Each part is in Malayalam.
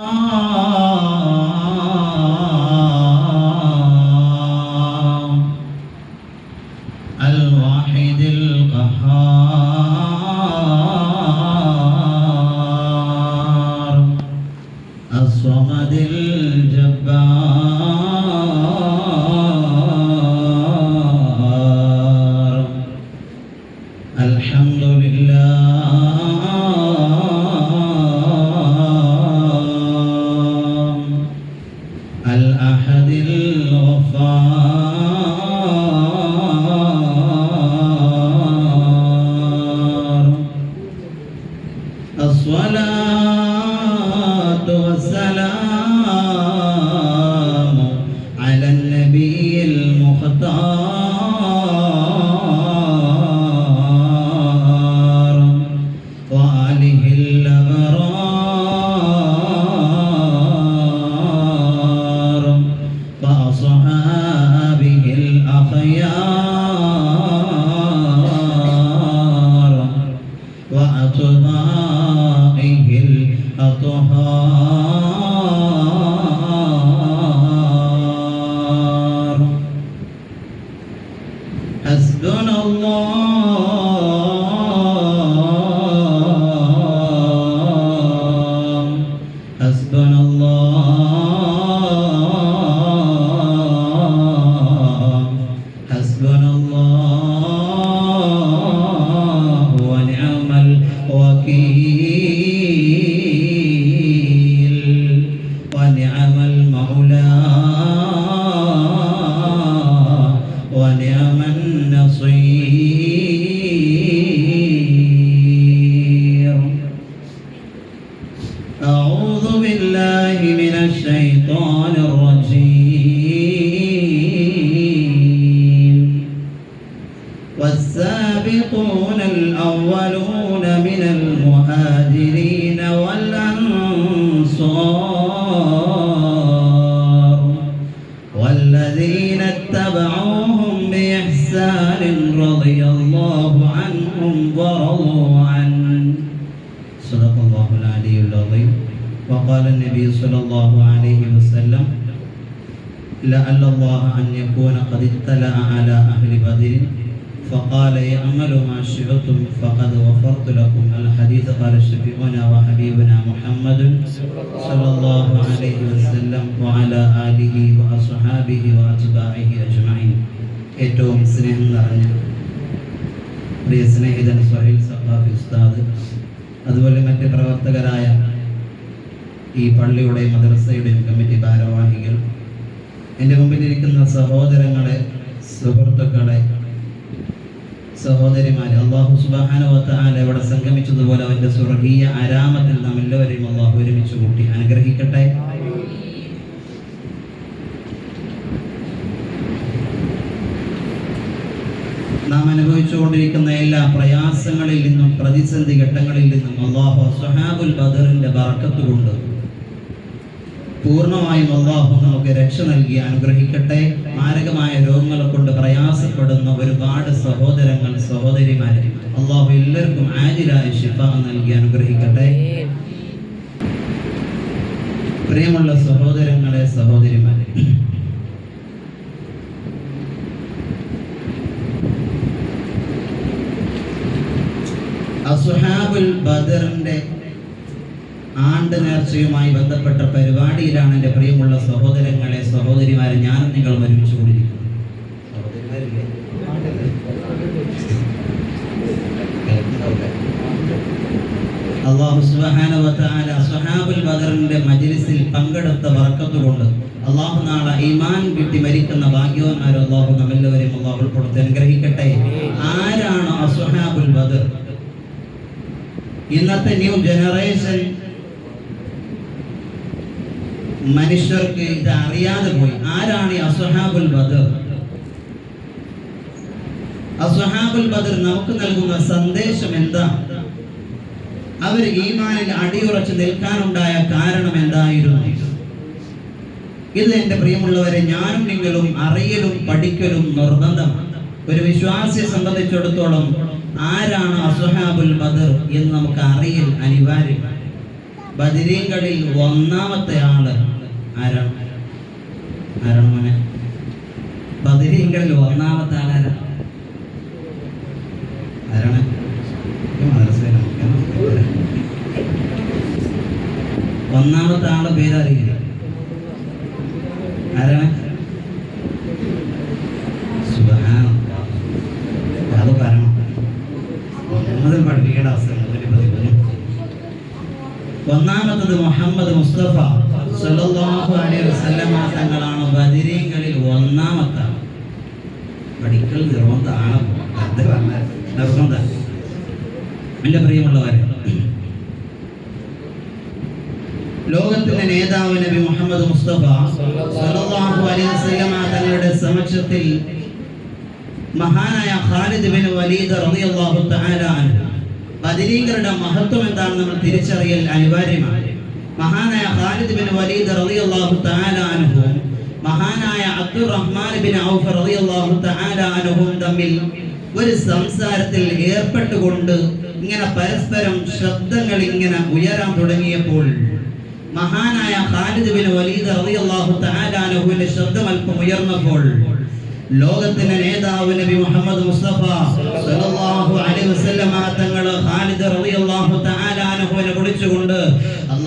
Ah. വസ്ഹാബിഹി വാജുബാഹിഹി അജ്മഈൻ. ഏറ്റവും സ്നേഹം നിറഞ്ഞ പ്രിയ സ്നേഹിതൻ സൊഹൈൽ സഖാഫി ഉസ്താദ് അതുപോലെ മറ്റ് പ്രവർത്തകരായ ഈ പള്ളിയുടെ മദ്രസയുടെയും കമ്മിറ്റി ഭാരവാഹികൾ എന്റെ മുമ്പിലിരിക്കുന്ന സഹോദരങ്ങളെ സുഹൃത്തുക്കളെ സഹോദരിമാരെ അള്ളാഹു സുബാനുവത്താല ഇവിടെ സംഗമിച്ചതുപോലെ അവന്റെ സ്വർഗീയ ആരാമത്തിൽ നാം എല്ലാവരെയും അള്ളാഹു ഒരുമിച്ച് കൂട്ടി അനുഗ്രഹിക്കട്ടെ. നാം അനുഭവിച്ചുകൊണ്ടിരിക്കുന്ന എല്ലാ പ്രയാസങ്ങളിൽ നിന്നും പ്രതിസന്ധി ഘട്ടങ്ങളിൽ നിന്നും അള്ളാഹു സുഹാബുൽ ബദറിന്റെ ബർക്കത്ത് കൊണ്ട് പൂർണമായും അള്ളാഹു നമുക്ക് രക്ഷ നൽകി അനുഗ്രഹിക്കട്ടെ. മാരകമായ രോഗങ്ങളെ കൊണ്ട് പ്രയാസപ്പെടുന്ന ഒരുപാട് സഹോദരങ്ങൾ സഹോദരിമാരെ അള്ളാഹു എല്ലാവർക്കും ആജിലായ ശിഫ നൽകി അനുഗ്രഹിക്കട്ടെ. പ്രിയമുള്ള സഹോദരങ്ങളെ സഹോദരിമാരെ അസുഹാബുൽ ബദറിന്റെ ആണ്ട് നേർച്ചയുമായി ബന്ധപ്പെട്ട പരിപാടിയിലാണ് എന്റെ പ്രിയമുള്ള സഹോദരങ്ങളെ സഹോദരിമാരെ ഞാൻ നിങ്ങൾ ഒരുമിച്ച് കൂടിയിരിക്കുന്നത്. സഹോദരിമാരില്ലേ? അള്ളാഹു തആല അസ്ഹാബുൽ ബദറിന്റെ മജ്ലിസിൽ പങ്കെടുത്ത വർക്കത്തുകൊണ്ട് അള്ളാഹു നാളെ ഈമാൻ കിട്ടി മരിക്കുന്ന ഭാഗ്യവാന്മാർ അള്ളാഹു നമ്മെല്ലാവരെയും അള്ളാഹു ഉൾപ്പെടുത്തി അനുഗ്രഹിക്കട്ടെ. ആരാണ് അസ്ഹാബുൽ ബദർ ഇന്നത്തെ ന്യൂ ജനറേഷൻ മനുഷ്യർക്ക് ഇത് അറിയാതെ പോയി. ആരാണ് ഈ അസ്ഹാബുൽ ബദർ? അസ്ഹാബുൽ ബദർ നമുക്ക് നൽകുന്ന സന്ദേശം എന്താ? അവർ ഈമാനിൽ അടിയുറച്ച് നിൽക്കാനുണ്ടായ കാരണം എന്തായിരുന്നു? ഇത് എന്റെ പ്രിയമുള്ളവരെ ഞാനും നിങ്ങളും അറിയലും പഠിക്കലും നിർബന്ധമാണ്. ഒരു വിശ്വാസിയെ സംബന്ധിച്ചിടത്തോളം ആരാണ് അസുഹാബുൽ ബദർ എന്ന് നമുക്ക് അറിയൽ അനിവാര്യമാണ്. ബദിരീങ്ങളിൽ ഒന്നാമത്തെ ആൾ ആരാണ് ആരാണ് മോനെ? ബദിരീങ്ങളിൽ ഒന്നാമത്തെ ആൾ ആരാണ്? ഈ മദ്രസയിൽ ഒന്നാമത്തെ ആളെ പേരറിയില്ല. ആരാണ്? ഒന്നാമത്തത് മുഹമ്മദ് മുസ്തഫ സല്ലല്ലാഹു അലൈഹി വസല്ലമ തങ്ങളാണ് ബദിരീങ്ങളിൽ ഒന്നാമത്തെ. പഠിക്കൽ നിർബന്ധമാണ്. നിർബന്ധം. എന്റെ പ്രിയമുള്ളവരെ ലോകത്തിന്റെ നേതാവ് നബി മുഹമ്മദ് മുസ്തഫ സല്ലല്ലാഹു അലൈഹി വസല്ലമ തങ്ങളുടെ സമക്ഷത്തിൽ മഹാനായ ഖാലിദ് ബിൻ വലീദ് റളിയല്ലാഹു തആല ബദരീങ്ങളുടെ മഹത്വം എന്താണെന്ന് നമ്മൾ തിരിച്ചറിയൽ അനിവാര്യമാണ്. മഹാനായ ഖാലിദ് ബിൻ വലീദ് റളിയല്ലാഹു തആല അൻഹു മഹാനായ അബ്ദുറഹ്മാൻ ബിൻ ഔഫ് റളിയല്ലാഹു തആല അൻഹു തമ്മിൽ ഒരു സംസാരത്തിൽ ഏർപ്പെട്ടുകൊണ്ട് ഇങ്ങനെ പരസ്പരം ശബ്ദങ്ങൾ ഇങ്ങനെ ഉയരാൻ തുടങ്ങിയപ്പോൾ മഹാനായ ഖാലിദ് ബിൻ വലീദ് റളിയല്ലാഹു തആല അൻഹുവിന്റെ ശബ്ദം അല്പം ഉയർന്നപ്പോൾ ലോകത്തിന്റെ നേതാവ് നബി മുഹമ്മദ് മുസ്തഫ സല്ലല്ലാഹു അലൈഹി വസല്ലമ തങ്ങൾ ഖാലിദ് റളിയല്ലാഹു തആല അൻഹുവിനെ വിളിച്ചുകൊണ്ട്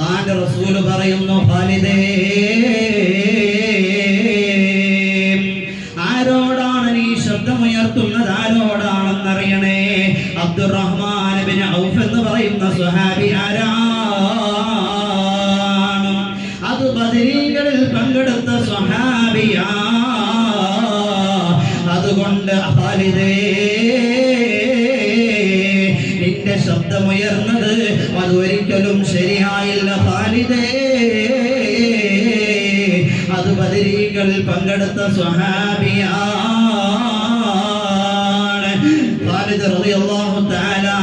അള്ളാഹുവിന്റെ റസൂൽ പറയുന്നു ഖാലിദേ ആരോടാണ് നീ ശബ്ദമുയർത്തുന്നത്? ആരോടാണെന്നറിയണേ? അബ്ദുറഹ്മാൻ ബിൻ ഔഫ് എന്ന് പറയുന്ന സ്വഹാബി ആരാണ്? അത് ബദരീകളിൽ പങ്കെടുത്ത സ്വഹാബിയാ. അതുകൊണ്ട് ഖാലിദേ നിന്റെ ശബ്ദമുയർന്നത് ബദരീകളിൽ പങ്കെടുത്ത സ്വഹാബിയാണ്.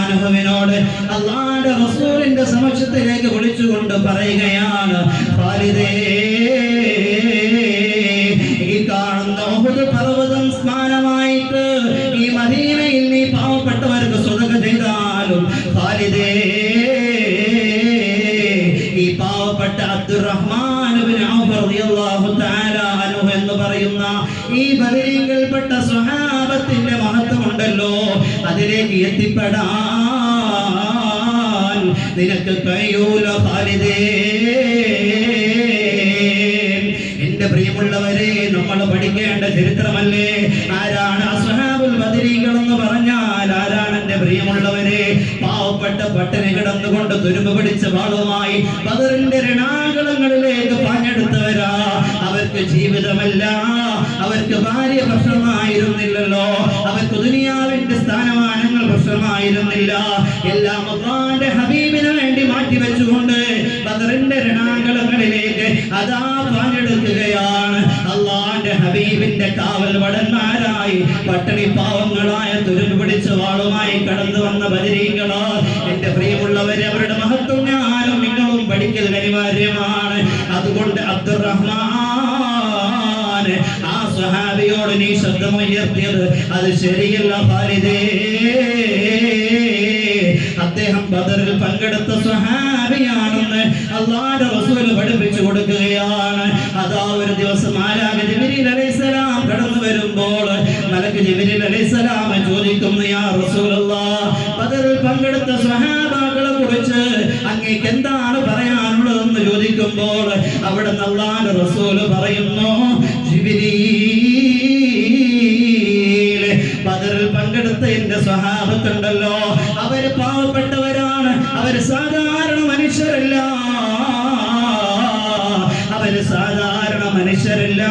അൻഹുവിനോട് അല്ലാഹുവിന്റെ റസൂലിന്റെ സമക്ഷത്തിലേക്ക് വിളിച്ചുകൊണ്ട് പറയുകയാണ് ഈ കാണുന്ന പർവതം സ്മാരമായിട്ട് ഈ മദീനയിൽ നീ പാവപ്പെട്ടവർക്ക് സ്വതക ചെയ്താലും ഖാലിദേ ഈ പാവപ്പെട്ട അബ്ദുറഹ്മാൻ റളിയല്ലാഹു തആല അൻഹു എന്ന് പറയുന്ന ഈ ബദരീങ്കൽപ്പെട്ട സ്വഹാബത്തിന്റെ മഹത്വമുണ്ടല്ലോ. അതിലേക്ക് എത്തിപ്പെടാൻ നിനക്ക് കഴിയൂല ഖാലിദേ. എന്റെ പ്രിയമുള്ളവരെ നമ്മൾ പഠിക്കേണ്ട ചരിത്രമല്ലേ? ആരാണ് അസ്ഹാബുൽ ബദരീകൾ എന്ന് പറഞ്ഞാൽ ആരാണ് എന്റെ പ്രിയമുള്ളവരെ? പാവപ്പെട്ട പട്ടിണി കിടന്നുകൊണ്ട് തുരുമ്പ് പിടിച്ച വാളുമായി ബദറിന്റെ രണാകുളങ്ങളിലേക്ക് പാഞ്ഞെടുത്തവരാ. അവർക്ക് ജീവിതമല്ല. അവർക്ക് ഭാര്യ പ്രശ്നമായിരുന്നില്ലല്ലോ. അവർക്ക് ദുനിയാവിന്റെ സ്ഥാനമാനങ്ങൾ പ്രശ്നമായിരുന്നില്ല. എല്ലാം അള്ളാന്റെ ഹബീബിന് വേണ്ടി മാറ്റി വെച്ചുകൊണ്ട് ബദറിന്റെ രണാകളങ്ങളിലേക്ക് അതാ പാഞ്ഞെടുക്കുകയാണ് അള്ളാന്റെ ഹബീബിന്റെ കാവൽ വടന്മാരായി പട്ടണി പാവങ്ങളായ തുരുമ്പ് വാളുമായി കടന്നു വന്ന ബദരീകളോ ശബ്ദമുയർത്തിയത് അത് ശരിയല്ല ഫാരിദേ അദ്ദേഹം ബദറിൽ പങ്കെടുത്ത സ്വഹാബിയാണെന്ന് അള്ളാഹുവിന്റെ റസൂൽ പഠിപ്പിച്ചു കൊടുക്കുകയാണ്. അതാ ഒരു ദിവസം ആരാമ ജിബ്രീൽ അലൈഹിസ്സലാം കടന്നു വരുമ്പോൾ മലക്ക് ജിബ്രീൽ അലൈഹിസ്സലാം ചോദിക്കുന്നു യാ റസൂലല്ലാ ബദറിൽ പങ്കെടുത്ത സ്വഹാബാക്കളെ കുറിച്ച് അങ്ങേക്ക് എന്താണ് പറയാനുള്ളതെന്ന് ചോദിക്കുമ്പോൾ അവിടെ അള്ളാഹുവിന്റെ റസൂൽ പറയുന്നു ജിബ്രീൽ ബദറിൽ പങ്കെടുത്ത എന്റെ സ്വഹാബത്തുണ്ടല്ലോ അവർ പാവപ്പെട്ടവരാണ്. അവർ സാധാരണ മനുഷ്യരല്ല. അവർ സാധാരണ മനുഷ്യരല്ല.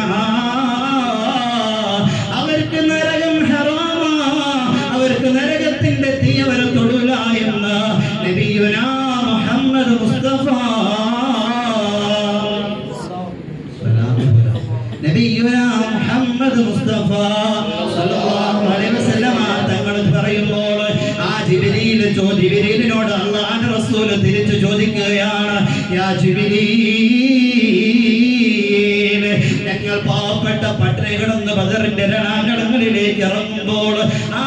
ഖദറിന്റെ രണാകളങ്ങളിലേക്ക് ഇറങ്ങുമ്പോൾ ആ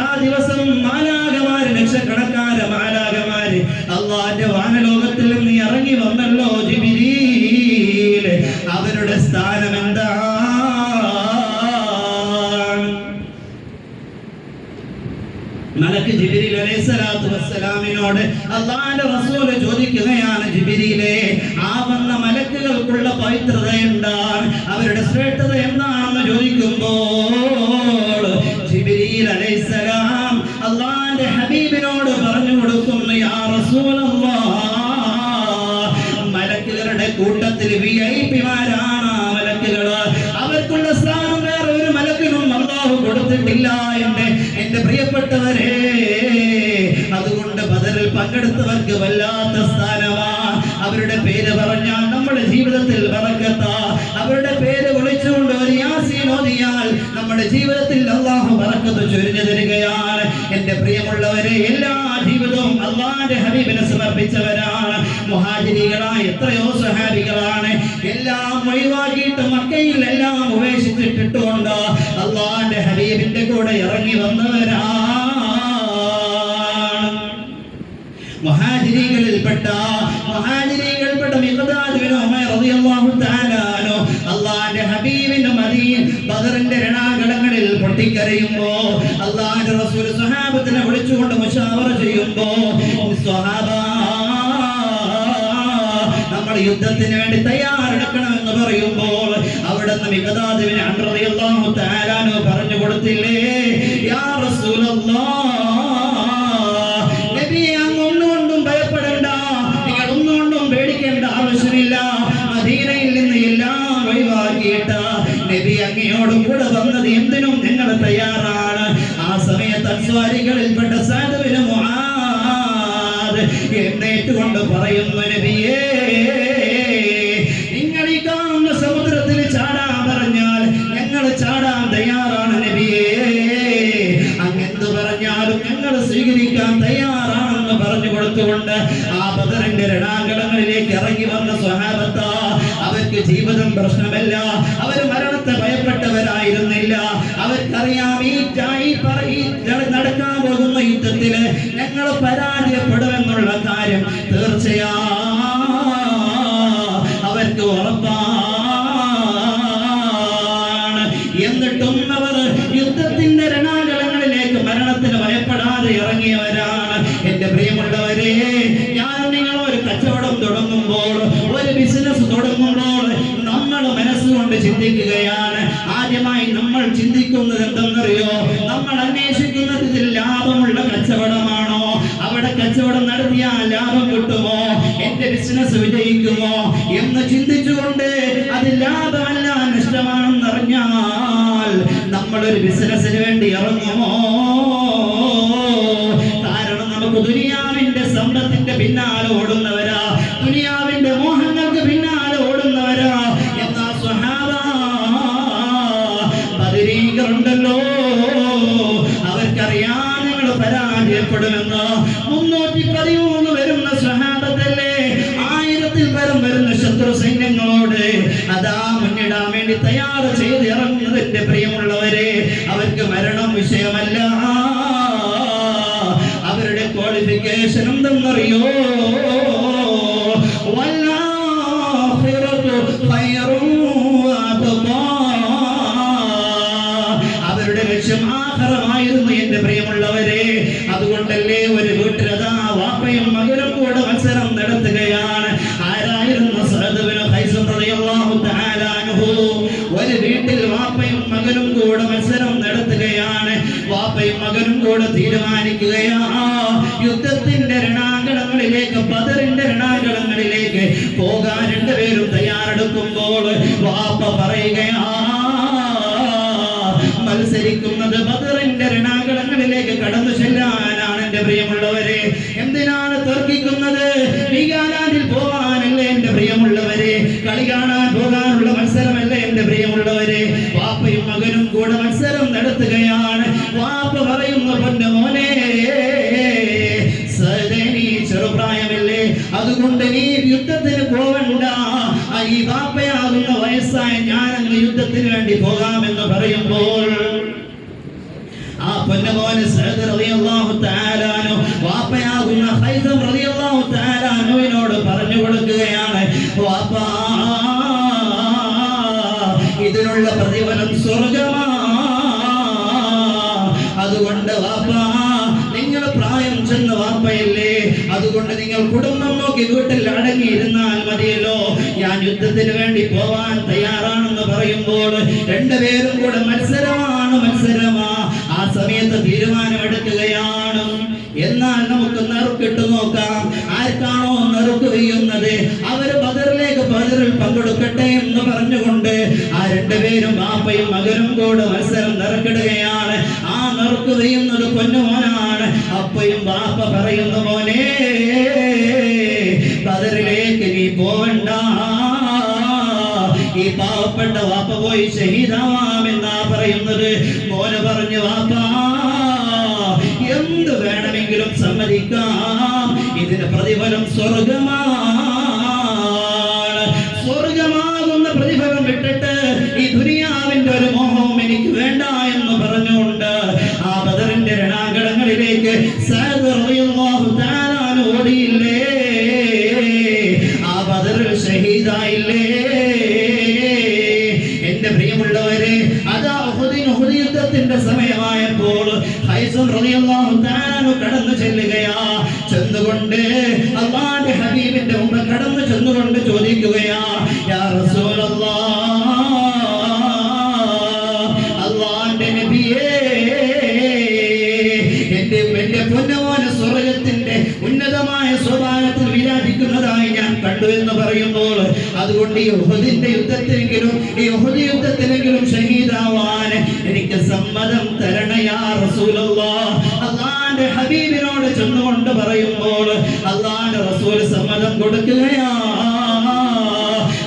ആ ദിവസം മാലാകമാര് ലക്ഷക്കണക്കാര് മാലാകമാര് അള്ളാന്റെ വാനലോകത്തിൽ നിന്ന് ഇറങ്ങി വന്നല്ലോ ജിബിരിയിൽ അവരുടെ സ്ഥാനം എന്താ മലക്ക് ജിബിരിൽ അലൈഹിസ്സലാത്തു വസ്സലാമിനോട് അള്ളാന്റെ റസൂൽ ചോദിക്കുകയാണ് ജിബിരിയിലെ മലക്കുകൾക്കുള്ള പവിത്രത എന്താണ് അവരുടെ ശ്രേഷ്ഠത എന്താണെന്ന് ചോദിക്കുമ്പോൾ ജിബിരിയിൽ അലൈഹിസ്സലാം അള്ളാന്റെ ഹബീബിനോട് പറഞ്ഞു കൊടുക്കുന്നു യാ റസൂലല്ലാഹ് മലക്കുകളുടെ കൂട്ടത്തിൽ വി ഐ പിമാരാണ് മലക്കുകൾ. അവർക്കുള്ള സ്ഥാനം വേറെ ഒരു മലക്കിനും അള്ളാഹു കൊടുത്തിട്ടില്ല എന്റെ എന്റെ പ്രിയപ്പെട്ടവരെ. അതുകൊണ്ട് ബദറിൽ പങ്കെടുത്തവർക്ക് വല്ലാത്ത സ്ഥാനമാ അവരുടെ പേര് പറഞ്ഞാൽ ജീവിതത്തിൽ അള്ളാഹു വറക്കത്ത് ചൊരിഞ്ഞു തരികയാണ്. എന്റെ പ്രിയമുള്ളവരെ എല്ലാ ജീവിതവും അള്ളാന്റെ ഹബീബിനെ സമർപ്പിച്ചവരാണ്. മുഹാജിരികളായ എത്രയോ സഹാബികളാണ് എല്ലാം ഒഴിവാക്കിയിട്ട് മക്കയിൽ എല്ലാം ഉപേക്ഷിച്ചിട്ടിട്ടുകൊണ്ട് അള്ളാന്റെ ഹബീബിന്റെ കൂടെ ഇറങ്ങി വന്നവരാ മുഹാജിരികളിൽപ്പെട്ട ബിൻ ഉമൈർ റളിയല്ലാഹു പൊട്ടിക്കരയുമ്പോ അള്ളാഹിന്റെ റസൂൽ സ്വഹാബത്തിനെ വിളിച്ചുകൊണ്ട് മുഷാവറ ചെയ്യുമ്പോ സ്വഹാബ നമ്മൾ യുദ്ധത്തിന് വേണ്ടി തയ്യാറെടുക്കണമെന്ന് പറയുമ്പോൾ അവിടെ നിന്ന് തആല അൻഹു പറഞ്ഞു കൊടുത്തില്ലേ യാ റസൂലല്ലാഹ് സമയത്ത് അൻസ്വാരികളിൽപ്പെട്ട സാധുവിന് മുആദ് എഴുന്നേറ്റുകൊണ്ട് പറയുന്നു നബിയേ നിങ്ങൾ ഈ കാണുന്ന സമുദ്രത്തിൽ ചാടാൻ പറഞ്ഞാൽ ഞങ്ങൾ ചാടാൻ തയ്യാറാണ് നബിയേ. അങ്ങെന്ത് പറഞ്ഞാലും ഞങ്ങൾ സ്വീകരിക്കാൻ തയ്യാറാണെന്ന് പറഞ്ഞു കൊടുത്തുകൊണ്ട് ആ ബദറിന്റെ രണാങ്കണങ്ങളിലേക്ക് ഇറങ്ങി വന്ന സ്വഹാബത്ത അവർക്ക് ജീവിതം പ്രശ്നമല്ല അവർ മരണത്തെ ഭയപ്പെട്ടവരായിരുന്നില്ല. അവർക്കറിയാം ഈ ബിസിനസ് വിജയിക്കുമോ എന്ന് ചിന്തിച്ചുകൊണ്ട് അത് ലാഭമല്ല നഷ്ടമാണെന്ന് അറിഞ്ഞാൽ നമ്മളൊരു ബിസിനസ്സിന് വേണ്ടി ഇറങ്ങുമോ? കാരണം നമുക്ക് ദുനിയാവിന്റെ സമ്പത്തിന്റെ പിന്നാലെ വല്ലാഹിറത്തു അവരുടെ ലക്ഷ്യം ആഹാരമായിരുന്നു എന്റെ പ്രിയമുള്ളവരെ. അതുകൊണ്ടല്ലേ ഒരു വീട്ടിലതാ വാപ്പയും മകനും കൂടെ മത്സരം നടത്തുകയാണ്. ആരായിരുന്നു ഒരു വീട്ടിൽ വാപ്പയും മകനും കൂടെ മത്സരം വാപ്പയും മകനും കൂടെ തീരുമാനിക്കുകയാ. യുദ്ധത്തിന്റെ രണാങ്കണങ്ങളിലേക്ക് ബദറിന്റെ രണാകളങ്ങളിലേക്ക് പോകാൻ രണ്ടുപേരും തയ്യാറെടുക്കുമ്പോൾ വാപ്പ പറയുകയാ മത്സരിക്കുന്നത് ബദറിന്റെ രണാകളങ്ങളിലേക്ക് കടന്നു ചെല്ലാനാണ് എന്റെ പ്രിയമുള്ളവരെ. എന്തിനാണ് തർക്കിക്കുന്നത്? വികാനാതിൽ പോകാനല്ലേ എന്റെ പ്രിയമുള്ളവരെ. കളി കാണാൻ പോകാനുള്ള മത്സരമല്ലേ എന്റെ പ്രിയമുള്ളവരെ. വാപ്പയും മകനും കൂടെ മത്സരം നടത്തുകയാണ്. വാപ്പ പറയുന്ന പൊന്നു മോനെ ചെറുപ്രായമല്ലേ? അതുകൊണ്ട് നീ യുദ്ധത്തിന് പോകണ്ട ആ ഈ വാപ്പയാകുന്ന വയസ്സായ ഞാൻ അങ്ങ് യുദ്ധത്തിന് വേണ്ടി പോകാമെന്ന് പറയുമ്പോൾ ആ പൊന്നമോന് വാപ്പയാകുന്ന ഹൈസം റളിയല്ലാഹു തആല പറഞ്ഞു കൊടുക്കുകയാണ് വാപ്പാ ഇതിനുള്ള പ്രതിഫലം അതുകൊണ്ട് നിങ്ങൾ കുടുംബം നോക്കി വീട്ടിൽ അടങ്ങിയിരുന്നാൽ മതിയല്ലോ. ഞാൻ യുദ്ധത്തിന് വേണ്ടി പോവാൻ തയ്യാറാണെന്ന് പറയുമ്പോൾ രണ്ടുപേരും കൂടെ മത്സരമാണ് മത്സരമാ. ആ സമയത്ത് തീരുമാനമെടുക്കുകയാണ്. എന്നാൽ നമുക്ക് നെറുക്കിട്ട് നോക്കാം. ആർക്കാണോ നെറുക്ക് ചെയ്യുന്നത് അവർ ബദറിലേക്ക് ബദറിൽ പങ്കെടുക്കട്ടെ എന്ന് പറഞ്ഞുകൊണ്ട് ആ രണ്ടുപേരും ബാപ്പയും മകനും കൂടെ മത്സരം നിറക്കിടുകയാണ്. വീഴുന്നത് പൊന്നുമോനാണ്. അപ്പയും ബാപ്പ പറയുന്നു മോനെ ബദറിലേക്ക് നീ പോവണ്ട. ഈ പാവപ്പെട്ട വാപ്പ പോയി ഷഹീദാവാമെന്നാ പറയുന്നത്. മോന് പറഞ്ഞു വാപ്പ എന്ത് വേണമെങ്കിലും സമ്മതിക്കാം. ഇതിന് പ്രതിഫലം സ്വർഗമാണ് ചെല്ലുകയാ. ചെന്നുകൊണ്ട് അള്ളാന്റെ ഹബീബിന്റെ ഉമ്മ കടന്നു ചെന്നുകൊണ്ട് ചോദിക്കുകയാ യാ റസൂലല്ലാഹ് അള്ളാന്റെ നബിയേ എന്റെ എന്റെ പൊന്നോന സ്വർഗത്തിന്റെ ഉന്നതമായ സ്വഭാവത്തിൽ വിരാജിക്കുന്നതായി ഞാൻ കണ്ടു എന്ന് പറയുമ്പോൾ അതുകൊണ്ട് ഈ ഉഹദിന്റെ യുദ്ധത്തിനെങ്കിലും ഈ ഉഹദ് യുദ്ധത്തിനെങ്കിലും ഷഹീദാവാൻ എനിക്ക് സമ്മതം തരണയാ റസൂലുള്ള അള്ളാന്റെ ഹബീബിനോട് ചെന്നുകൊണ്ട് പറയുമ്പോൾ അള്ളാന്റെ റസൂൽ സമ്മതം കൊടുക്കുകയാ.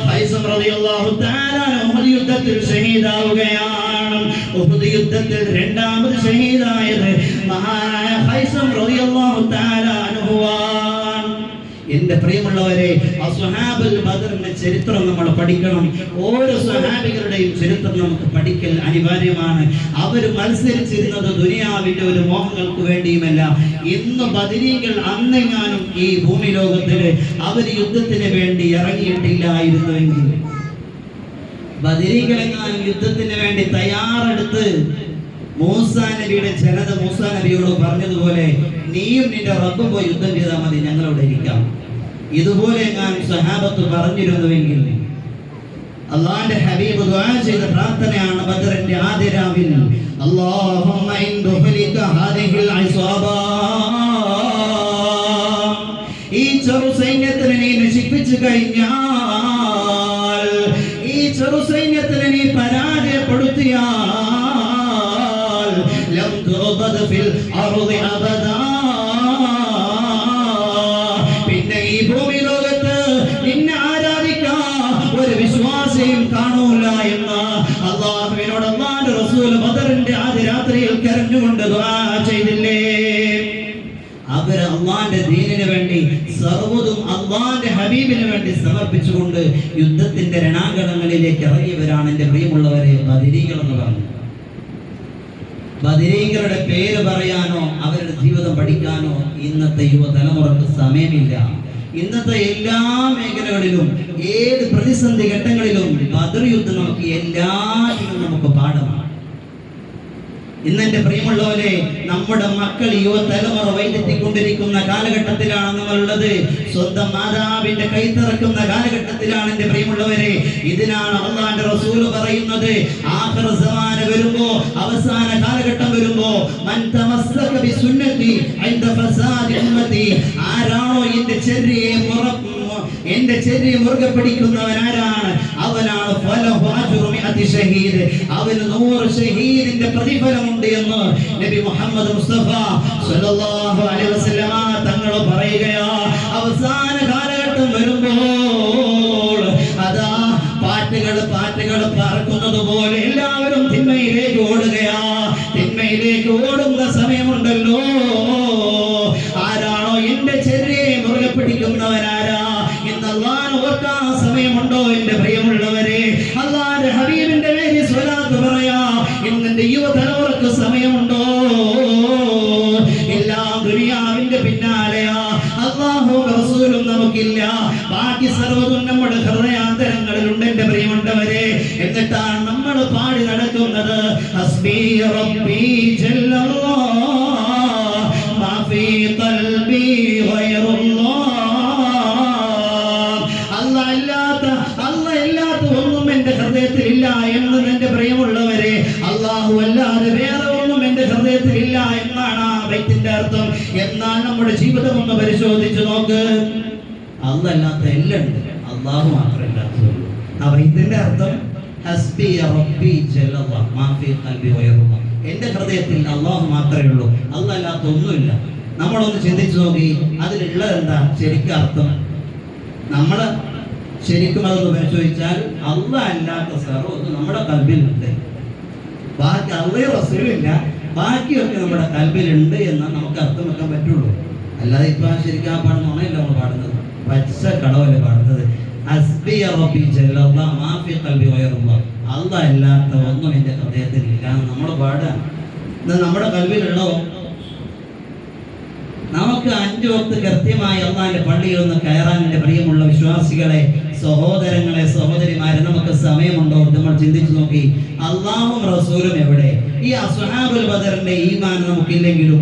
ഫൈസം റളിയല്ലാഹു തആല ഉഹദ് യുദ്ധത്തിൽ യുദ്ധത്തിൽ രണ്ടാമത് ഷഹീദായത്. മഹാനായ അൻഹുവാൻ എന്റെ പ്രിയമുള്ളവരെ അസ്വഹാബുൽ ബദറിന്റെ ചരിത്രം നമ്മൾ പഠിക്കണം. ഓരോ സ്വഹാബികളുടെയും ചരിത്രം നമുക്ക് പഠിക്കൽ അനിവാര്യമാണ്. അവർ മത്സരിച്ചിരുന്നത് ദുനിയാവിന്റെ ഒരു മോഹങ്ങൾക്ക് വേണ്ടിയുമല്ല. ഇന്ന് ബദരീകൾ അന്നെങ്ങാനും ഈ ഭൂമി ലോകത്തിൽ അവർ യുദ്ധത്തിന് വേണ്ടി ഇറങ്ങിയിട്ടില്ലായിരുന്നുവെങ്കിൽ ബദരീകളെങ്ങാനും യുദ്ധത്തിന് വേണ്ടി തയ്യാറെടുത്ത് മൂസാ നബിയുടെ ജനത മൂസാ നബിയോട് പറഞ്ഞതുപോലെ നീയും നിന്റെ റബ്ബും പോയി യുദ്ധം ചെയ്താൽ മതി ഞങ്ങളവിടെ ഇരിക്കാം. ഇതുപോലെ എങ്ങാനും സഹാബത്ത് പറഞ്ഞിരുന്നുവെങ്കിൽ അള്ളാന്റെ ഹബീബ് ദുആ ചെയ്ത പ്രാർത്ഥനയാണ് ബദറിന്റെ ആദ്യ രാവിൽ. അല്ലാഹുമ്മ ഇൻ ദുഹലിക ഹാദിഹിൽ ഇസ്വാബാ ഈ ചെറു സൈന്യത്തിനെ നീ നശിപ്പിച്ചു കഴിഞ്ഞാൽ ഈ ചെറു സൈന്യത്തിനെ നീ പരാജയപ്പെടുത്തിയാൽ ലം തുഅബദ് ഫിൽ അർദി അബദാ അള്ളാന്റെ ദീനിന് വേണ്ടി സർവതും അള്ളാന്റെ ഹബീബിന് വേണ്ടി സമർപ്പിച്ചുകൊണ്ട് യുദ്ധത്തിന്റെ രണാങ്കണങ്ങളിലേക്ക് ഇറങ്ങിയവരാണ് എന്റെ പ്രിയമുള്ളവരെ ബദിരീകൾ എന്ന് പറഞ്ഞു. ബദിരീകളുടെ പേര് പറയാനോ അവരുടെ ജീവിതം പഠിക്കാനോ ഇന്നത്തെ യുവതലമുറക്ക് സമയമില്ല. ഇന്നത്തെ എല്ലാ മേഖലകളിലും ഏത് പ്രതിസന്ധി ഘട്ടങ്ങളിലും ബദർ യുദ്ധം നമുക്ക് എല്ലാറ്റിലും നമുക്ക് പാഠമാണ്. ഇന്ന് എന്റെ പ്രിയമുള്ളവരെ നമ്മുടെ മക്കൾ യുവതലമുറ വൈദ്യത്തിക്കൊണ്ടിരിക്കുന്ന കാലഘട്ടത്തിലാണ് നമ്മളുള്ളത്. സ്വന്തം മാതാവിന്റെ കൈത്തിറക്കുന്ന കാലഘട്ടത്തിലാണ് എന്റെ പ്രിയമുള്ളവരെ. ഇതിനാണ് അള്ളാന്റെ റസൂൽ പറയുന്നത്. ആഖിർ സമാന വരുമ്പോ അവസാന കാലഘട്ടം വരുമ്പോ മൻ ഇൻദ ഫസാദി ആരാണോ എന്റെ ചെറിയ മുറ എന്റെ ചെറിയ മുറുകെ പിടിക്കുന്നവൻ ആരാണ് അവനാണ് ഷഹീദ് അവന് നൂറ് ഷഹീദിന്റെ പ്രതിഫലമുണ്ട് എന്ന് നബി മുഹമ്മദ് മുസ്തഫ സല്ലല്ലാഹു അലൈഹി വസല്ലമ തങ്ങൾ പറയുകയാ. അവസാന പരിശോധിച്ചു നോക്ക്. അന്നല്ലാത്ത എല്ലാം അള്ളാഹു മാത്രമേ ഇല്ലാത്തതുള്ളൂ അപ്പൊ ഇതിന്റെ അർത്ഥം ഹസ്ബി ജലവ എന്റെ ഹൃദയത്തിൽ അള്ളാഹു മാത്രമേ ഉള്ളൂ. അള്ളല്ലാത്ത ഒന്നുമില്ല. നമ്മളൊന്ന് ചിന്തിച്ചു നോക്കി. അതിലുള്ളത് എന്താ? ശരിക്കും അർത്ഥം. നമ്മൾ ശരിക്കും അതൊന്ന് പരിശോധിച്ചാൽ അല്ല അല്ലാത്ത സർവൊന്നും നമ്മുടെ കൽബിലുണ്ട് ബാക്കി അള്ളയോ റസൂലില്ല. ബാക്കിയൊക്കെ നമ്മുടെ കൽബിലുണ്ട് എന്ന് നമുക്ക് അർത്ഥം വെക്കാൻ പറ്റുള്ളൂ. അല്ലാതെ ഇപ്പൊ ശരിക്കും ആ പാടുന്ന നുണയല്ല നമ്മൾ പാടുന്നത്. പച്ച കടവല്ലേ പാടുന്നത്? അല്ല അല്ലാത്ത ഒന്നും എന്റെ ഹൃദയത്തിൽ ഇല്ല നമ്മൾ പാടുക. നമ്മുടെ കൽബിലുള്ളോ നമുക്ക് അഞ്ചു വക്ത് കൃത്യമായി അള്ളാന്റെ പള്ളിയിൽ ഒന്ന് കയറാൻ എന്റെ പ്രിയമുള്ള വിശ്വാസികളെ സഹോദരങ്ങളെ സഹോദരിമാരെ നമുക്ക് സമയമുണ്ടോ? നമ്മൾ ചിന്തിച്ചു നോക്കി. അള്ളാഹും റസൂലും എവിടെ? ഈ അസുഹാബുൽ ബദറിന്റെ ഈമാൻ നമുക്കില്ലെങ്കിലും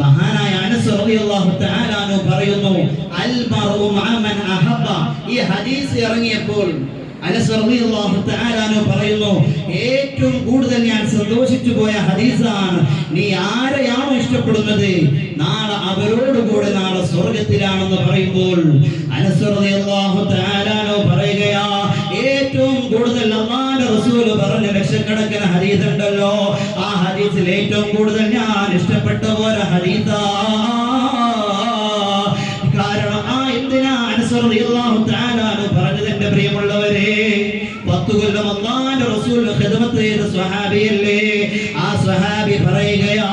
മഹാനായ അനസ് റളിയല്ലാഹു തആല അൻഹു പറയുന്നു അൽ മർഉ മഅമൻ അഹബ്ബ. ഈ ഹദീസ് ഇറങ്ങിയപ്പോൾ അനസ് റളിയല്ലാഹു തആല അൻഹു പറയുന്നു ഏറ്റവും കൂടുതൽ ഞാൻ സന്തോഷിച്ചു പോയ ഹദീസാണ്. നീ ആരെയാണോ ഇഷ്ടപ്പെടുന്നത്? നാളെ അവരോട് കൂടെ നാളെ സ്വർഗത്തിലാണെന്ന് പറയുമ്പോൾ അനസ് റളിയല്ലാഹു തആല അൻഹു റസൂൽ പറഞ്ഞ ലക്ഷക്കണക്കിന് ഹരീസ് ഉണ്ടല്ലോ ആ ഹരീസിൽ ഏറ്റവും കൂടുതൽ ഞാൻ ഇഷ്ടപ്പെട്ട പോലെ ഹരീത കാരണം ആ എന്തിനാ അനസ് റളിയല്ലാഹു തആല അൻഹു പറഞ്ഞത് എന്റെ പ്രിയമുള്ളവരെ? പത്തു കൊല്ലം അള്ളാന്റെ റസൂൽ ഖിദ്മത്ത് ചെയ്ത സ്വഹാബിയല്ലേ ആ സ്വഹാബി പറയുകയാ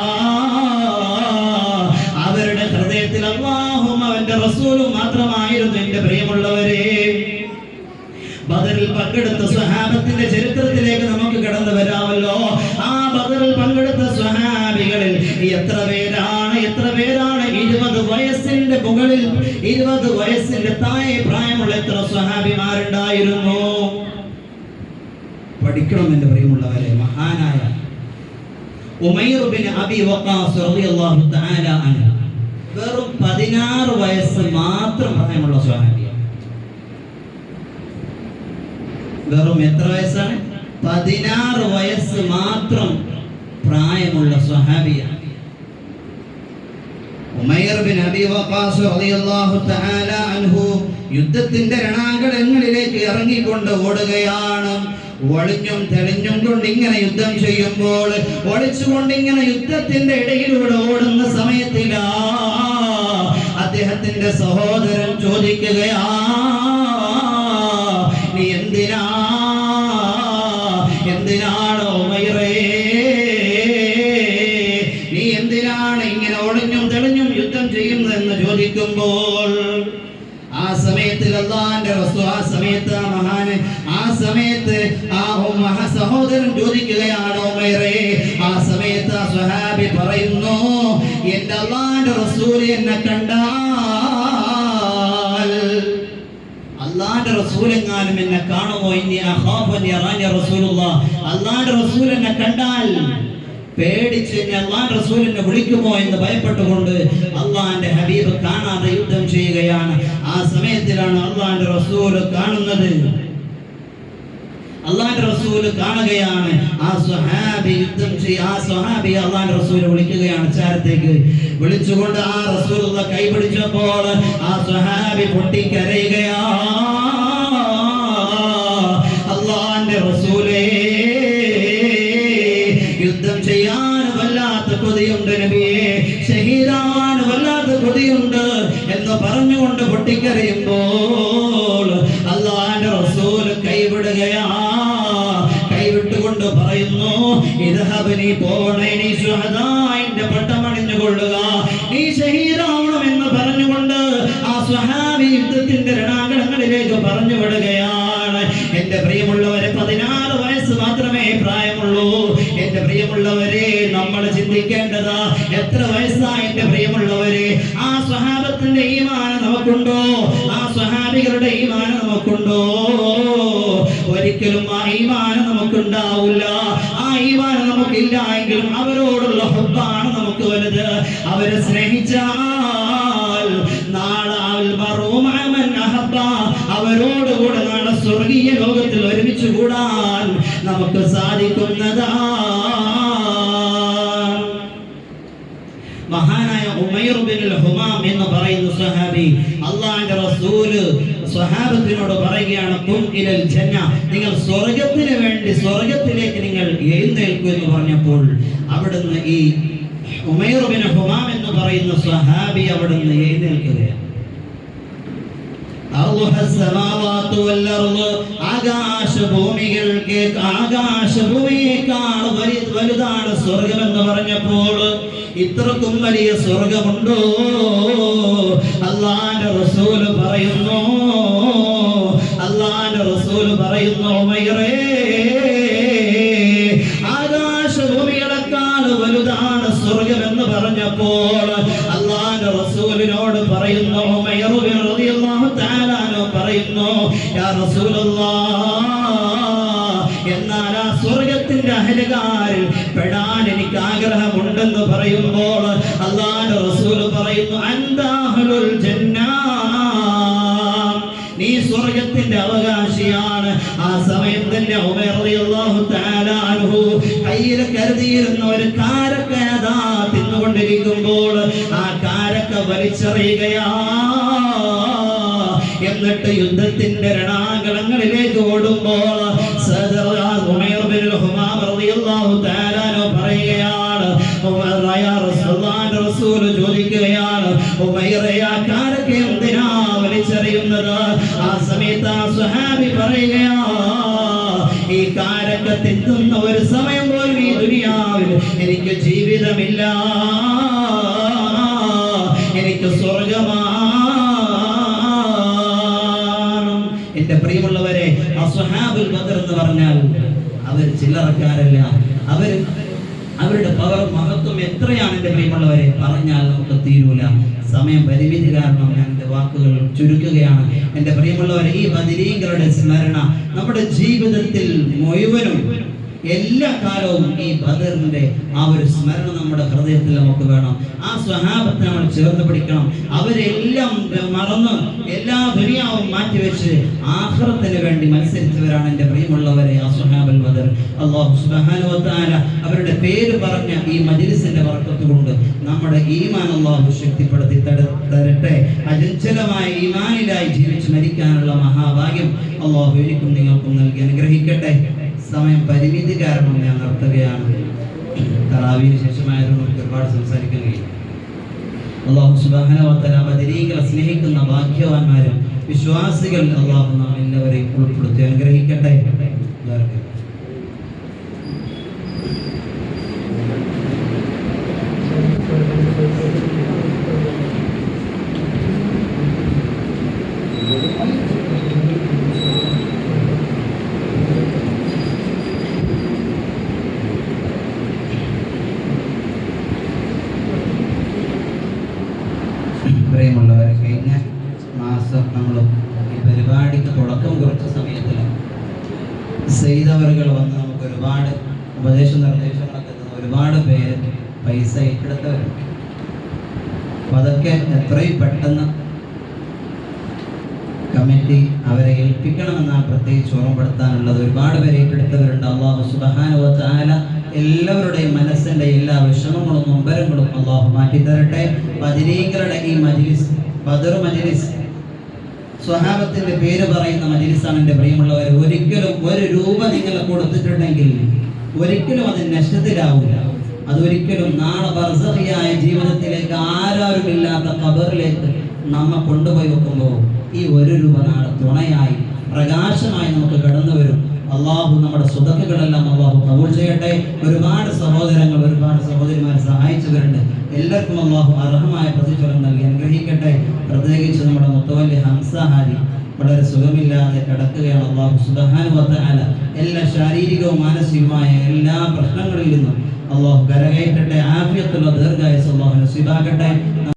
അവരുടെ ഹൃദയത്തിൽ അള്ളാഹും അവന്റെ റസൂലും മാത്രമായിരുന്നു എന്റെ പ്രിയമുള്ളവരെ. ബദറിൽ പങ്കെടുത്ത സ്വഹാബത്തിന്റെ ചരിത്രത്തിലേക്ക് നമുക്ക് കടന്നു വരാമല്ലോ. ആ ബദറിൽ പങ്കെടുത്ത സ്വഹാബികളിൽ എത്ര പേരാണ്? എത്ര പേരാണ്? ഇരുപത് വയസ്സിന്റെ മുകളിൽ ഇരുപത് വയസ്സിന്റെ താഴെ പ്രായമുള്ള എത്ര സ്വഹാബിമാരുണ്ടായിരുന്നു? പഠിക്കണം എന്ന് പ്രിയമുള്ളവരെ മഹാനായ ഉമൈർ റളിയല്ലാഹു തആല വെറും 16 വയസ്സ് മാത്രം പ്രായമുള്ള സ്വഹാബിയാണ്. വെറും എത്ര വയസ്സാണ്? പതിനാറ് വയസ്സ് മാത്രം പ്രായമുള്ള സ്വഹാബിയാണ്. റളിയല്ലാഹു തആല അൻഹു യുദ്ധത്തിന്റെ രണാങ്കണങ്ങളിലേക്ക് ഇറങ്ങിക്കൊണ്ട് ഓടുകയാണ്. ഒളിഞ്ഞും തെളിഞ്ഞും കൊണ്ട് ഇങ്ങനെ യുദ്ധം ചെയ്യുമ്പോൾ ഒളിച്ചുകൊണ്ട് ഇങ്ങനെ യുദ്ധത്തിന്റെ ഇടയിലൂടെ ഓടുന്ന സമയത്തിലാ അദ്ദേഹത്തിന്റെ സഹോദരൻ ചോദിക്കുകയാ നീ എന്തിനാണ് ഇങ്ങനെ ഒളിഞ്ഞും തെളിഞ്ഞും യുദ്ധം ചെയ്യുന്നതെന്ന് ചോദിക്കുമ്പോൾ ആ സമയത്ത് അള്ളാന്റെ വസ്തു ആ സമയത്ത് ആ മഹാന് ആ സമയത്ത് ആ സഹോദരൻ ചോദിക്കുകയാണ് ആ സമയത്ത് ആ സ്വഹാബി പറയുന്നു എന്റെ അള്ളാന്റെ റസൂൽ എന്നെ കണ്ടാൽ അള്ളാന്റെ റസൂലെങ്ങാനും എന്നെ കാണുമോ? ഇനി റസൂലുള്ളാഹ് അള്ളാന്റെ റസൂൽ എന്നെ കണ്ടാൽ പേടിച്ച് അള്ളാൻ റസൂലിനെ വിളിക്കുമോ എന്ന് ഭയപ്പെട്ടുകൊണ്ട് അള്ളാന്റെ ഹബീബ് കാണാതെ യുദ്ധം ചെയ്യുകയാണ്. ആ സമയത്തിലാണ് അള്ളാന്റെ റസൂൽ കാണുന്നത്. അള്ളാന്റെ റസൂൽ കാണുകയാണ്. ആ സുഹാബി യുദ്ധം ചെയ്യ ആ സുഹാബി അള്ളാന്റെ റസൂൽ വിളിക്കുകയാണ് ചാരത്തേക്ക്. വിളിച്ചുകൊണ്ട് ആ റസൂൽ കൈ പിടിച്ചപ്പോൾ ആ സുഹാബി പൊട്ടിക്കരയുകയാ എന്ന് പറഞ്ഞുകൊണ്ട് പൊട്ടിക്കറിയുമ്പോൾ അള്ളാന്റെ റസൂൽ കൈവിടുകയാ. കൈവിട്ടുകൊണ്ട് പറയുന്നു നീ പോണേ നീ സുഹദായിന്റെ പട്ടമണിഞ്ഞു കൊള്ളുക. നീ ഷഹീദാവണം എന്ന് പറഞ്ഞുകൊണ്ട് ആ സ്വഹാബി യുദ്ധത്തിന്റെ രണാങ്കണങ്ങളിലേക്ക് പറഞ്ഞു വിടുകയാണ്. എന്റെ പ്രിയമുള്ളവരെ പതിനാറ് വയസ്സ് മാത്രമേ പ്രായമുള്ളൂ. എന്റെ പ്രിയമുള്ളവരെ നമ്മൾ ചിന്തിക്കേണ്ടതാ എത്ര വയസ്സാ എന്റെ പ്രിയമുള്ളവരെ? സഹാബത്തിന്റെ ഈമാന നമുക്കുണ്ടോ? ആ സഹാബികളുടെ ഈമാന നമുക്കുണ്ടോ? ഒരിക്കലും ആ ഈമാന നമുക്കുണ്ടാവില്ല. ആ ഈമാന നമുക്കില്ല എങ്കിലും അവരോടുള്ള ഹുബാണ് നമുക്ക് വലുത്. അവരെ സ്നേഹിച്ചാൽ അവരോടുകൂടെ നാളെ സ്വർഗീയ ലോകത്തിൽ ഒരുമിച്ച് കൂടാൻ നമുക്ക് സാധിക്കുന്നതാ. എന്ന് പറയുന്ന സഹാബി അള്ളാഹിന്റെ റസൂൽ സ്വഹാബത്തിനോട് പറയുകയാണ് തും ഇലൽ ജന്ന. നിങ്ങൾ സ്വർഗത്തിന് വേണ്ടി സ്വർഗത്തിലേക്ക് നിങ്ങൾ എഴുന്നേൽക്കൂ എന്ന് പറഞ്ഞപ്പോൾ അവിടുന്ന് ഈ ഉമൈർ ബിൻ ഹുമാം എന്ന് പറയുന്ന സ്വഹാബി അവിടുന്ന് എഴുന്നേൽക്കുകയാണ്. വല്ലർൾ ആകാശഭൂമികൾക്ക് ആകാശഭൂമിയേക്കാൾ വലു വലുതാണ് സ്വർഗമെന്ന് പറഞ്ഞപ്പോൾ ഇത്രക്കും വലിയ സ്വർഗമുണ്ടോ അള്ളാന്റെ റസൂൽ പറയുന്നു. അള്ളാന്റെ റസൂൽ പറയുന്നു ഉമൈറേ റസൂലിനോട് പറയുന്നു പറയുന്നു എന്നാൽ ആ സ്വർഗത്തിന്റെ അഹലുകാരിൽ പെടാൻ എനിക്ക് ആഗ്രഹമുണ്ടെന്ന് പറയുമ്പോൾ അള്ളാന്റെ റസൂൽ പറയുന്നു അന്താഹുൽ ജന്നാ നീ സ്വർഗത്തിന്റെ അവകാശിയാണ്. ആ സമയം തന്നെ കയ്യിൽ കരുതിയിരുന്ന ഒരു കാരക്കേതാ തിന്നുകൊണ്ടിരിക്കുമ്പോൾ എന്നിട്ട് യുദ്ധത്തിന്റെ രണാകളങ്ങളിലേക്ക് ഓടുമ്പോൾ പറയുകയാണ് എന്തിനാ ആ ഈ ഒരു സമയം പോലും ഈ ദുനിയാവിൽ എനിക്ക് ജീവിതമില്ല. എനിക്ക് സ്വർഗമാണ് എന്റെ പ്രിയമുള്ളവരെ അസ്വഹാബുൽ ബദർ എന്ന് പറഞ്ഞാൽ അവർ ചില്ലറക്കാരല്ല. അവർ അവരുടെ പവർ മഹത്വം എത്രയാണ് എന്റെ പ്രിയമുള്ളവരെ? പറഞ്ഞാൽ നമുക്ക് തീരൂല. സമയം പരിമിതി കാരണം ഞാൻ എന്റെ വാക്കുകൾ ചുരുക്കുകയാണ്. എന്റെ പ്രിയമുള്ളവരെ ഈ ബദിരീകളുടെ സ്മരണ നമ്മുടെ ജീവിതത്തിൽ മുഴുവനും എല്ലാ കാലവും ഈ ബദറിന്റെ ആ ഒരു സ്മരണ നമ്മുടെ ഹൃദയത്തിൽ നമുക്ക് വേണം. ആ സ്വഹാബത്തെ നമ്മൾ ചേർന്ന് പിടിക്കണം. അവരെല്ലാം മറന്ന് എല്ലാ ദുനിയാവും മാറ്റിവെച്ച് ആഹ്റത്തിന് വേണ്ടി മത്സരിച്ചവരാണ് എന്റെ പ്രിയമുള്ളവരെ ആ സ്വഹാബൽ ബദർ. അള്ളാഹു വ അവരുടെ പേര് പറഞ്ഞ ഈ മജിലിസിന്റെ വർക്കത്ത് കൊണ്ട് നമ്മുടെ ഈമാൻ അള്ളാഹു ശക്തിപ്പെടുത്തി തരട്ടെ. അചഞ്ചലമായ ഈമാനിലായി ജീവിച്ച് മരിക്കാനുള്ള മഹാഭാഗ്യം അള്ളാഹു എനിക്കും നിങ്ങൾക്കും നൽകി. അനുഗ്രഹിക്കട്ടെ. സമയം പരിമിതി കാരണം ഞാൻ നിർത്തുകയാണ്. തറാവിന് ശേഷമായതുകൊണ്ട് നമുക്ക് ഒരുപാട് സംസാരിക്കാൻ കഴിയും. അള്ളാഹു സുബാഹനവത്തല ബദരീകളെ സ്നേഹിക്കുന്ന ഭാഗ്യവാന്മാരും വിശ്വാസികൾ അള്ളാഹു നാം എല്ലാവരെയും ഉൾപ്പെടുത്തി അനുഗ്രഹിക്കട്ടെ എല്ലാവർക്കും പ്രിയമുള്ളവരെ കഴിഞ്ഞ മാസം നമ്മൾ ഈ പരിപാടിക്ക് തുടക്കം കുറിച്ച സമയത്തിൽ ചെയ്തവരുകൾ വന്ന് നമുക്ക് ഒരുപാട് ഉപദേശ നിർദ്ദേശങ്ങളൊക്കെ തന്ന ഒരുപാട് പേര് പൈസ ഏറ്റെടുത്തവരുണ്ട് അപ്പം അതൊക്കെ എത്രയും പെട്ടെന്ന് കമ്മിറ്റി അവരെ ഏൽപ്പിക്കണമെന്നാണ് പ്രത്യേകിച്ച് ഓർമ്മപ്പെടുത്താനുള്ളത് ഒരുപാട് പേരെ ഏറ്റെടുത്തവരുണ്ട്. അള്ളാഹു സുബഹാനുവ താല എല്ലാവരുടെയും മനസ്സിന്റെ എല്ലാ വിഷമങ്ങളും നൊമ്പരങ്ങളും അള്ളാഹു മാറ്റിത്തരട്ടെ. ബദിരീകളുടെ ഈ മജിലിസ് ബദർ മജിലിസ് സ്വഹാബത്തിന്റെ പേര് പറയുന്ന മജിലിസാണ് എന്റെ പ്രിയമുള്ളവർ ഒരിക്കലും ഒരു രൂപ നിങ്ങൾ കൊടുത്തിട്ടുണ്ടെങ്കിൽ ഒരിക്കലും അത് നഷ്ടത്തിലാവില്ല. അതൊരിക്കലും നാളെ ബർസറിയായ ജീവിതത്തിലേക്ക് ആരാരുമില്ലാത്ത കബറിലേക്ക് നമ്മെ കൊണ്ടുപോയി വെക്കുമ്പോൾ ഈ ഒരു രൂപ നാളെ തുണയായി പ്രകാശമായി നമുക്ക് കടന്നു വരും. അള്ളാഹു നമ്മുടെ സുതക്കുകളെല്ലാം അള്ളാഹു കബൂൾ ചെയ്യട്ടെ. ഒരുപാട് സഹോദരങ്ങൾ ഒരുപാട് സഹോദരിമാർ സഹായിച്ചവരുണ്ട്. എല്ലാവർക്കും അള്ളാഹു അർഹമായ പ്രതിഫലം നൽകി അനുഗ്രഹിക്കട്ടെ. പ്രത്യേകിച്ച് നമ്മുടെ മുത്തവല്ലി ഹംസഹാരി വളരെ സുഖമില്ലാതെ കിടക്കുകയാണ് അള്ളാഹു സുബഹാനുവത്താല എല്ലാ ശാരീരികവും മാനസികവുമായ എല്ലാ പ്രശ്നങ്ങളിൽ നിന്നും അള്ളാഹു കരകയറ്റട്ടെ. ആഫിയത്തുള്ള ദീർഘായുസ് അള്ളാഹു നസീബാക്കട്ടെ.